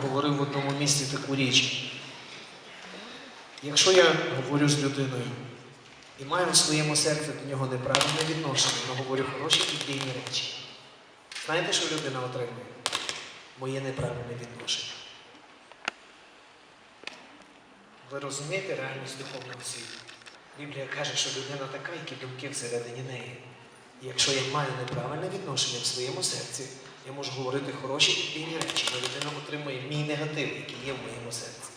говорив в одному місці таку річ. Якщо я говорю з людиною і маю в своєму серці до нього неправильне відношення, але говорю хороші і дійні речі, знаєте, що людина отримує? Моє неправильне відношення. Ви розумієте реальність духовного світу? Біблія каже, що людина така, які думки всередині неї. І якщо я маю неправильне відношення в своєму серці, я можу говорити хороші і дійні речі, але людина отримує мій негатив, який є в моєму серці.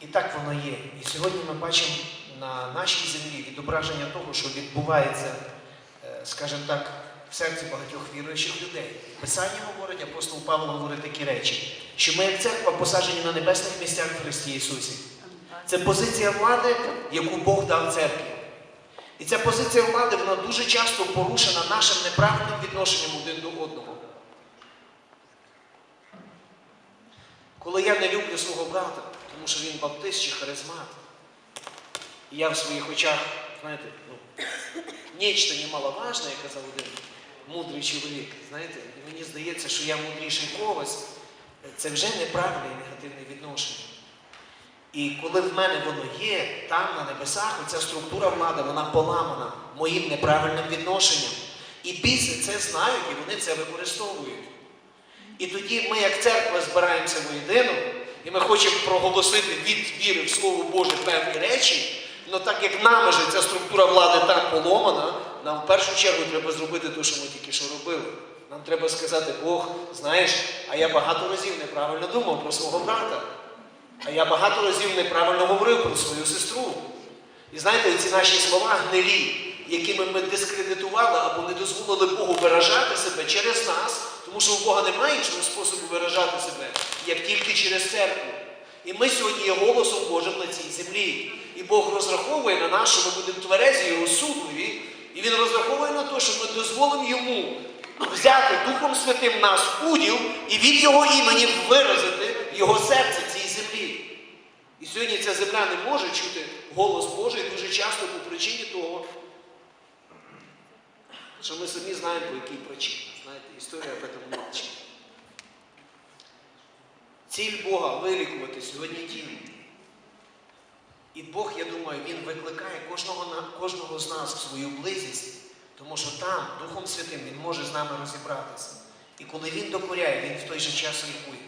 І так воно є. І сьогодні ми бачимо на нашій землі відображення того, що відбувається, е, скажімо так, в серці багатьох віруючих людей. Писання говорить, апостол Павло говорить такі речі, що ми як церква посаджені на небесних місцях в Христі Ісусі. Це позиція влади, яку Бог дав церкві. І ця позиція влади вона дуже часто порушена нашим неправильним відношенням один до одного. Коли я не люблю свого брата, тому що він баптист чи харизмат, і я в своїх очах, знаєте, ну, нічто немаловажне, як казав один мудрий чоловік, знаєте, мені здається, що я мудріший когось, це вже неправильне і негативне відношення. І коли в мене воно є, там на небесах, оця структура влади, вона поламана моїм неправильним відношенням. І біси це знають, і вони це використовують. І тоді ми, як церква, збираємося воєдино, і ми хочемо проголосити від віри в Слово Боже певні речі, але так як нами же ця структура влади так поломана, нам в першу чергу треба зробити те, що ми тільки що робили. Нам треба сказати, Бог, знаєш, а я багато разів неправильно думав про свого брата. А я багато разів неправильно говорив про свою сестру. І знаєте, ці наші слова гнилі, якими ми дискредитували або не дозволили Богу виражати себе через нас, тому що у Бога немає іншого способу виражати себе, як тільки через церкву. І ми сьогодні є голосом Божим на цій землі. І Бог розраховує на нас, що ми будемо тверезі його судові, і Він розраховує на те, що ми дозволимо йому взяти Духом Святим нас уділ і від Його імені виразити Його серце цій землі. І сьогодні ця земля не може чути голос Божий дуже часто по причині того, що ми самі знаємо, по якій причині. Знаєте, історія об этом молчить. Ціль Бога вилікувати сьогодні тіло. І Бог, я думаю, Він викликає кожного, кожного з нас в свою близькість, тому що там, Духом Святим, Він може з нами розібратися. І коли Він докоряє, Він в той же час лікує.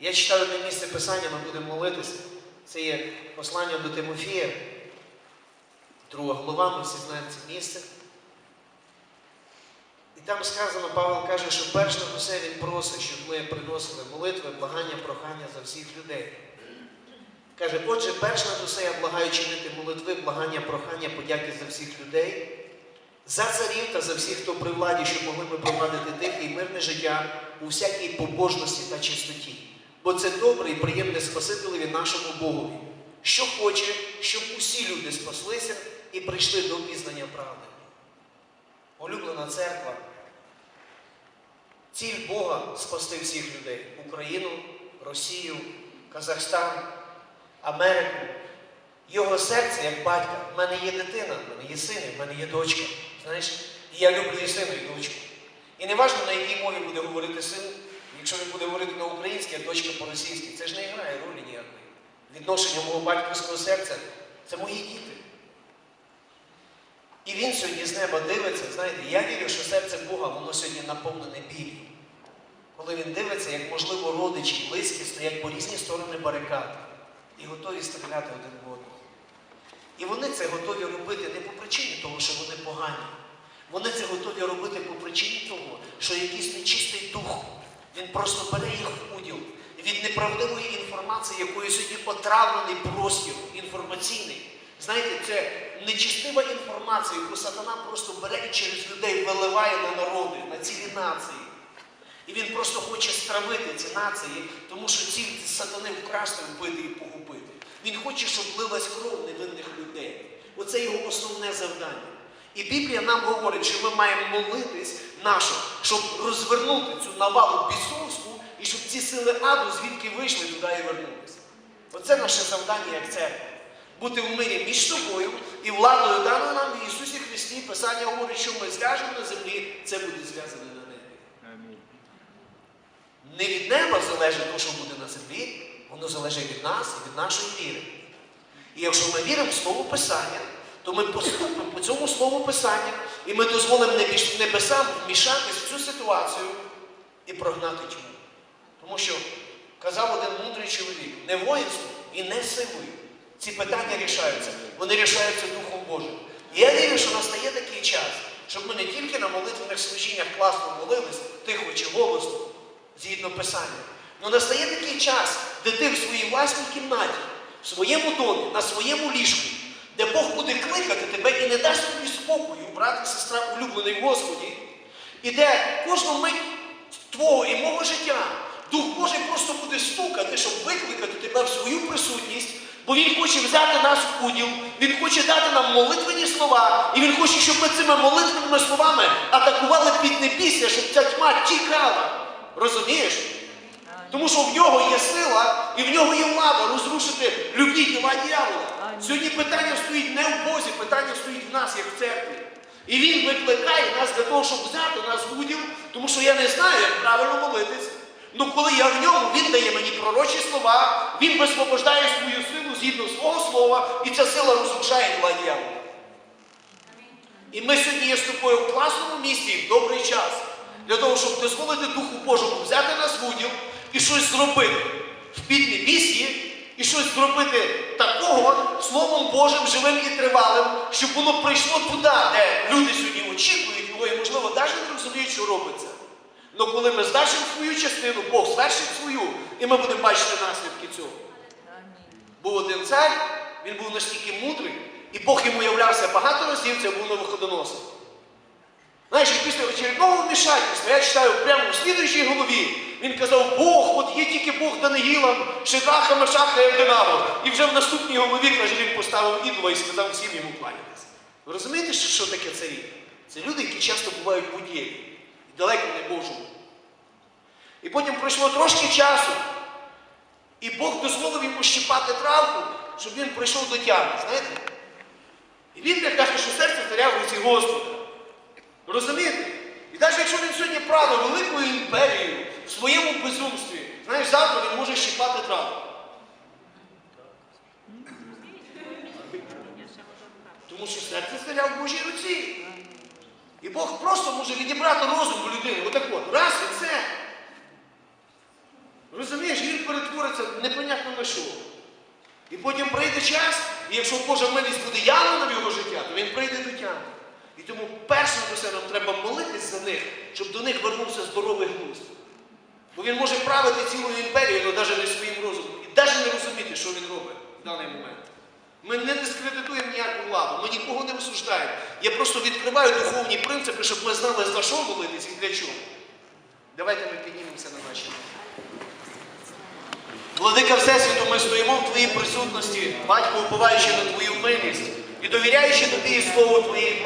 Я читаю одне місце Писання, ми будемо молитися. Це є послання до Тимофія, друга глава, ми всі знаємо це місце. І там сказано, Павел каже, що перш за все він просить, щоб ми приносили молитви, благання, прохання за всіх людей. Каже, отже, перш над усе я благаю чинити молитви, благання, прохання, подяки за всіх людей, за царів та за всіх, хто при владі, щоб могли ми провадити тихе і мирне життя у всякій побожності та чистоті. Бо це добре і приємне Спасителеві нашому Богові, що хоче, щоб усі люди спаслися і прийшли до пізнання правди. Улюблена церква. Ціль Бога спасти всіх людей Україну, Росію, Казахстан, Америку. Його серце як батька. В мене є дитина, в мене є син, в мене є дочка. Знаєш, і я люблю і сина, і дочку. І не важливо, на якій мові буде говорити син, якщо він буде говорити на українській, а дочка по-російськи, це ж не грає ролі ніякої. Відношення мого батьківського серця це мої діти. І він сьогодні з неба дивиться, знаєте, я вірю, що серце Бога, воно сьогодні наповнене біллю. Коли він дивиться, як, можливо, родичі, близькі стоять по різні сторони барикад і готові стріляти один в одного. І вони це готові робити не по причині того, що вони погані. Вони це готові робити по причині того, що якийсь нечистий дух, він просто бере їх в уділ від неправдивої інформації, якою сьогодні отравлений простір інформаційний. Знаєте, це нечистива інформація, яку сатана просто бере і через людей виливає на народи, на цілі нації. І він просто хоче стравити ці нації, тому що ціль сатани вкрасти, вбити і погубити. Він хоче, щоб лилась кров невинних людей. Оце його основне завдання. І Біблія нам говорить, що ми маємо молитись нашу, щоб розвернути цю навалу бісовську і щоб ці сили аду звідки вийшли туди і вернулися. Оце наше завдання як церква. Бути в мирі між собою і владою даною нам в Ісусі Христі. Писання говорить, що ми зв'яжемо на землі, це буде зв'язане на небі. Не від неба залежить те, що буде на землі, воно залежить від нас і від нашої віри. І якщо ми віримо в Слово Писання, то ми поступимо по цьому Слову Писання, і ми дозволимо небесам вмішатись в цю ситуацію і прогнати тьму. Тому що казав один мудрий чоловік, не воїнством і не силою. Ці питання рішаються, вони рішаються Духом Божим. І я вірю, що настає такий час, щоб ми не тільки на молитвених служіннях класно молились, тихо чи голосно, згідно Писання. але настає такий час, де ти в своїй власній кімнаті, в своєму домі, на своєму ліжку, де Бог буде кликати тебе і не дасть тобі спокою, брат і сестра улюблений в Господі, і де кожну мить твого і мого життя Дух Божий просто буде стукати, щоб викликати тебе в свою присутність, бо Він хоче взяти нас в уділ, Він хоче дати нам молитвені слова, і Він хоче, щоб ми цими молитвеними словами атакували піднебісся, щоб ця тьма тікала. Розумієш? Тому що в нього є сила і в нього є влада розрушити любі діла дьявола. Сьогодні питання стоїть не в Бозі, питання стоїть в нас, як в церкві. І він викликає нас для того, щоб взяти нас в уділ, тому що я не знаю, як правильно молитись. Ну коли я в ньому, він дає мені пророчі слова, він висвобождає свою силу згідно свого слова, і ця сила розрушає дьявола. І ми сьогодні є з тобою в класному місці в добрий час для того, щоб дозволити Духу Божому взяти нас в уділ і щось зробити в піднебісті, і щось зробити такого Словом Божим, живим і тривалим, щоб воно прийшло туди, де люди сьогодні очікують його і, можливо, навіть не розуміють, що робиться. Але коли ми звершимо свою частину, Бог звершить свою, і ми будемо бачити наслідки цього. Був один цар, він був настільки мудрий, і Бог йому являвся багато разів, це був новоходоносив. Знаєш, і після очередного вмішательства, я читаю прямо в слідуючій голові, він казав, Бог, от є тільки Бог Даниїлом, Шедраха, Мешаха і Абденаго. І вже в наступній голові, каже, він поставив ідола і сказав всім йому кланятися. Ви розумієте, що, таке царі? Це люди, які часто бувають в будєві, і далеко не Божому. І потім пройшло трошки часу, і Бог дозволив йому щипати травку, щоб він прийшов до тями, знаєте? І він як каже, що серце царя в руці Господа. Розумієте? І навіть якщо він сьогодні правив великою імперією в своєму безумстві, знаєш, завтра він може щипати траву. Тому що серце царя в Божій руці. І Бог просто може відібрати розум у людини. Отак от, раз і це. Розумієш, він перетвориться непонятно на що. І потім прийде час, і якщо Божа милість буде явна в його життя, то він прийде до тями. І тому першим за все нам треба молитись за них, щоб до них вернувся здоровий глузд. Бо він може правити цілою імперією, але навіть не своїм розумом. І навіть не розуміти, що він робить в даний момент. Ми не дискредитуємо ніяку владу, ми нікого не осуждаємо. Я просто відкриваю духовні принципи, щоб ми знали, за що молитись і для чого. Давайте ми піднімемося на наші. Владика Всесвіту, ми стоїмо в Твоїй присутності, батько, уповаючи на Твою милість і довіряючи тобі і слову Твоєї